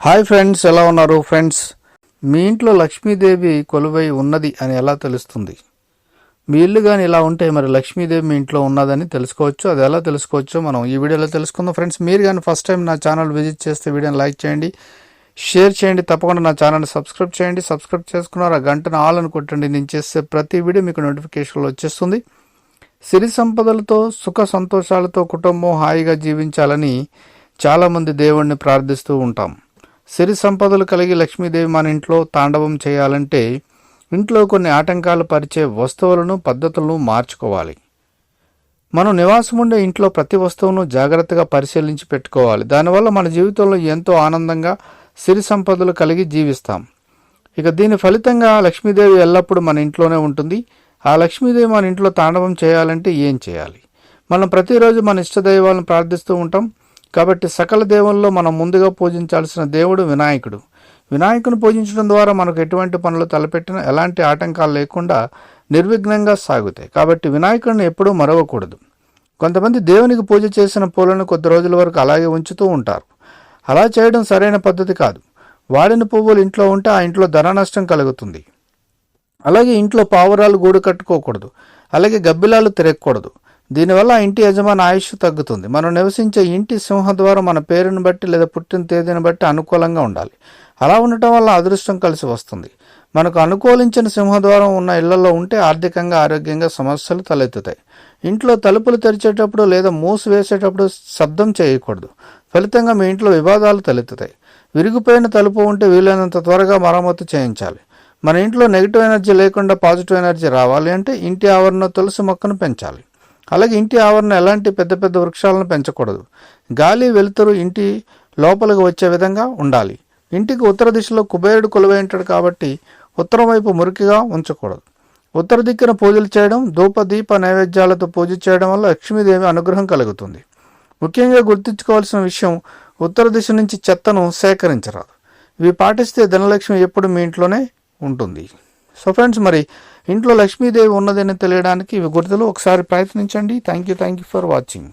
Hi friends ఎలా ఉన్నారు friends? మీ ఇంట్లో లక్ష్మీదేవి కొలువై ఉన్నది అని ఎలా తెలుస్తుంది? మీ ఇల్లు కానీ ఇలా ఉంటే మరి లక్ష్మీదేవి మీ ఇంట్లో ఉన్నదని తెలుసుకోవచ్చు. అది ఎలా తెలుసుకోవచ్చో మనం ఈ వీడియోలో తెలుసుకుందాం. ఫ్రెండ్స్ మీరు కానీ ఫస్ట్ టైం నా ఛానల్ విజిట్ చేస్తే వీడియోని లైక్ చేయండి షేర్ చేయండి తప్పకుండా నా ఛానల్ని సబ్స్క్రైబ్ చేయండి. సబ్స్క్రైబ్ చేసుకున్నారు ఆ గంటను ఆల్ అని కొట్టండి. నేను చేసే ప్రతి వీడియో మీకు నోటిఫికేషన్లో వచ్చేస్తుంది. సిరి సంపదలతో సుఖ సంతోషాలతో కుటుంబం హాయిగా జీవించాలని చాలామంది దేవుణ్ణి ప్రార్థిస్తూ ఉంటాం. సిరి సంపదలు కలిగి లక్ష్మీదేవి మన ఇంట్లో తాండవం చేయాలంటే ఇంట్లో కొన్ని ఆటంకాలు పరిచే వస్తువులను పద్ధతులను మార్చుకోవాలి. మనం నివాసం ఉండే ఇంట్లో ప్రతి వస్తువును జాగ్రత్తగా పరిశీలించి పెట్టుకోవాలి. దానివల్ల మన జీవితంలో ఎంతో ఆనందంగా సిరి సంపదలు కలిగి జీవిస్తాం. ఇక దీని ఫలితంగా లక్ష్మీదేవి ఎల్లప్పుడూ మన ఇంట్లోనే ఉంటుంది. ఆ లక్ష్మీదేవి మన ఇంట్లో తాండవం చేయాలంటే ఏం చేయాలి? మనం ప్రతిరోజు మన ఇష్టదైవాలను ప్రార్థిస్తూ ఉంటాం. కాబట్టి సకల దేవుల్లో మనం ముందుగా పూజించాల్సిన దేవుడు వినాయకుడు. వినాయకుని పూజించడం ద్వారా మనకు ఎటువంటి పనులు తలపెట్టినా ఎలాంటి ఆటంకాలు లేకుండా నిర్విఘ్నంగా సాగుతాయి. కాబట్టి వినాయకుడిని ఎప్పుడూ మరవకూడదు. కొంతమంది దేవునికి పూజ చేసిన పూలను కొద్ది రోజుల వరకు అలాగే ఉంచుతూ ఉంటారు. అలా చేయడం సరైన పద్ధతి కాదు. వాడిన పువ్వులు ఇంట్లో ఉంటే ఆ ఇంట్లో ధన నష్టం కలుగుతుంది. అలాగే ఇంట్లో పావురాలు గూడు కట్టుకోకూడదు. అలాగే గబ్బిలాలు తిరగకూడదు. దీనివల్ల ఆ ఇంటి యజమాని ఆయుష్ తగ్గుతుంది. మనం నివసించే ఇంటి సింహద్వారం మన పేరుని బట్టి లేదా పుట్టిన తేదీని బట్టి అనుకూలంగా ఉండాలి. అలా ఉండటం వల్ల అదృష్టం కలిసి వస్తుంది. మనకు అనుకూలించిన సింహద్వారం ఉన్న ఇళ్ళలో ఉంటే ఆర్థికంగా ఆరోగ్యంగా సమస్యలు తలెత్తుతాయి. ఇంట్లో తలుపులు తెరిచేటప్పుడు లేదా మూసి వేసేటప్పుడు శబ్దం చేయకూడదు. ఫలితంగా మీ ఇంట్లో వివాదాలు తలెత్తుతాయి. విరిగిపోయిన తలుపు ఉంటే వీలైనంత త్వరగా మరమ్మతు చేయించాలి. మన ఇంట్లో నెగిటివ్ ఎనర్జీ లేకుండా పాజిటివ్ ఎనర్జీ రావాలి అంటే ఇంటి ఆవరణ తులసి మొక్కను పెంచాలి. అలాగే ఇంటి ఆవరణ ఎలాంటి పెద్ద పెద్ద వృక్షాలను పెంచకూడదు. గాలి వెలుతురు ఇంటి లోపలికి వచ్చే విధంగా ఉండాలి. ఇంటికి ఉత్తర దిశలో కుబేరుడు కొలువై ఉంటాడు కాబట్టి ఉత్తరం వైపు మురికిగా ఉంచకూడదు. ఉత్తర దిక్కున పూజలు చేయడం ధూప దీప నైవేద్యాలతో పూజ చేయడం వల్ల లక్ష్మీదేవి అనుగ్రహం కలుగుతుంది. ముఖ్యంగా గుర్తుంచుకోవాల్సిన విషయం ఉత్తర దిశ నుంచి చెత్తను సేకరించరాదు. ఇవి పాటిస్తే ధనలక్ష్మి ఎప్పుడు మీ ఇంట్లోనే ఉంటుంది. సో ఫ్రెండ్స్ మరి ఇంట్లో లక్ష్మీదేవి ఉన్నదని తెలియడానికి ఇవి గుర్తులు ఒకసారి ప్రయత్నించండి. Thank you thank you for watching